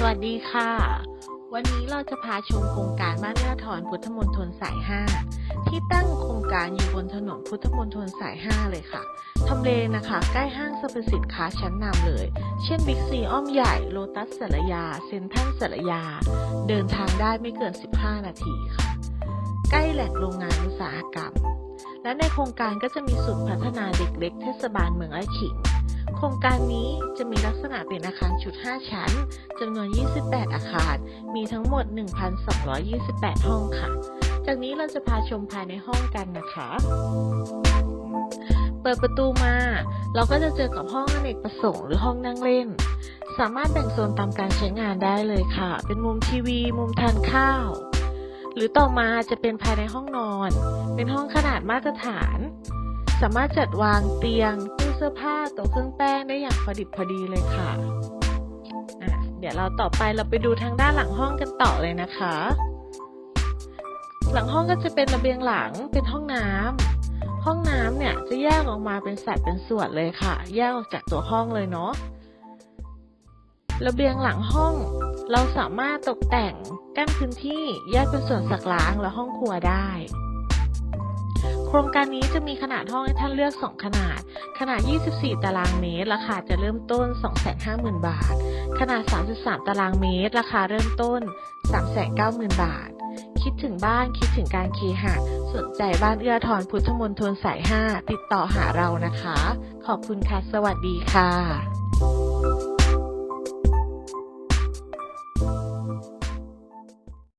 สวัสดีค่ะ วันนี้เราจะพาชมโครงการบ้านเอื้อทรพุทธมณฑลสาย 5 ที่ตั้งโครงการอยู่บนถนนพุทธมณฑลสาย 5 เลยค่ะทำเลนะคะ ใกล้ห้างสรรพสินค้าชั้นนำเลย เช่นบิ๊กซีอ้อมใหญ่โลตัสสารยา เซ็นทรัลสารยา เดินทางได้ไม่เกิน 15 นาทีค่ะ ใกล้แหล่งโรงงานอุตสาหกรรม และในโครงการก็จะมีศูนย์พัฒนาเด็กเล็กเทศบาลเมืองไร่ขิง โครงการนี้จะมีลักษณะเป็นอาคารชุด 5 ชั้นจำนวน 28 อาคาร มีทั้งหมด 1,228 ห้องค่ะ จากนี้เราจะพาชมภายในห้องกันนะคะ เปิดประตูมา เราก็จะเจอกับห้องอเนกประสงค์หรือห้องนั่งเล่น สามารถแบ่งโซนตามการใช้งานได้เลยค่ะ เป็นมุมทีวี มุมทานข้าว หรือต่อมาจะเป็นภายในห้องนอน เป็นห้องขนาดมาตรฐาน สามารถจัดวางเตียง เสื้อผ้าต๊ะเครื่องแป้งได้อย่างพอดิบพอดีเลยค่ะะเดี๋ยวเราต่อไปเราไปดูทางด้านหลังห้องกันต่อเลยนะคะ หลังห้องก็จะเป็นระเบียงหลังเป็นห้องน้ำห้องน้ำเนี่ยจะแยกออกมาเป็นสัดเป็นส่วนเลยค่ะ แยกออกจากตัวห้องเลยเนาะระเบียงหลังห้อง เราสามารถตกแต่งกั้นพื้นที่แยกเป็นส่วนสักล้างและห้องครัวได้ โครงการนี้จะมีขนาดห้องให้ท่านเลือก 2 ขนาด ขนาด 24 ตารางเมตร ราคาจะเริ่มต้น 250,000 บาท ขนาด 33 ตารางเมตร ราคาเริ่มต้น 390,000 บาท คิดถึงบ้านคิดถึงการเคหะสนใจบ้านเอื้อทรพุทธมณฑลสาย 5 ติดต่อหาเรานะคะ ขอบคุณค่ะ สวัสดีค่ะ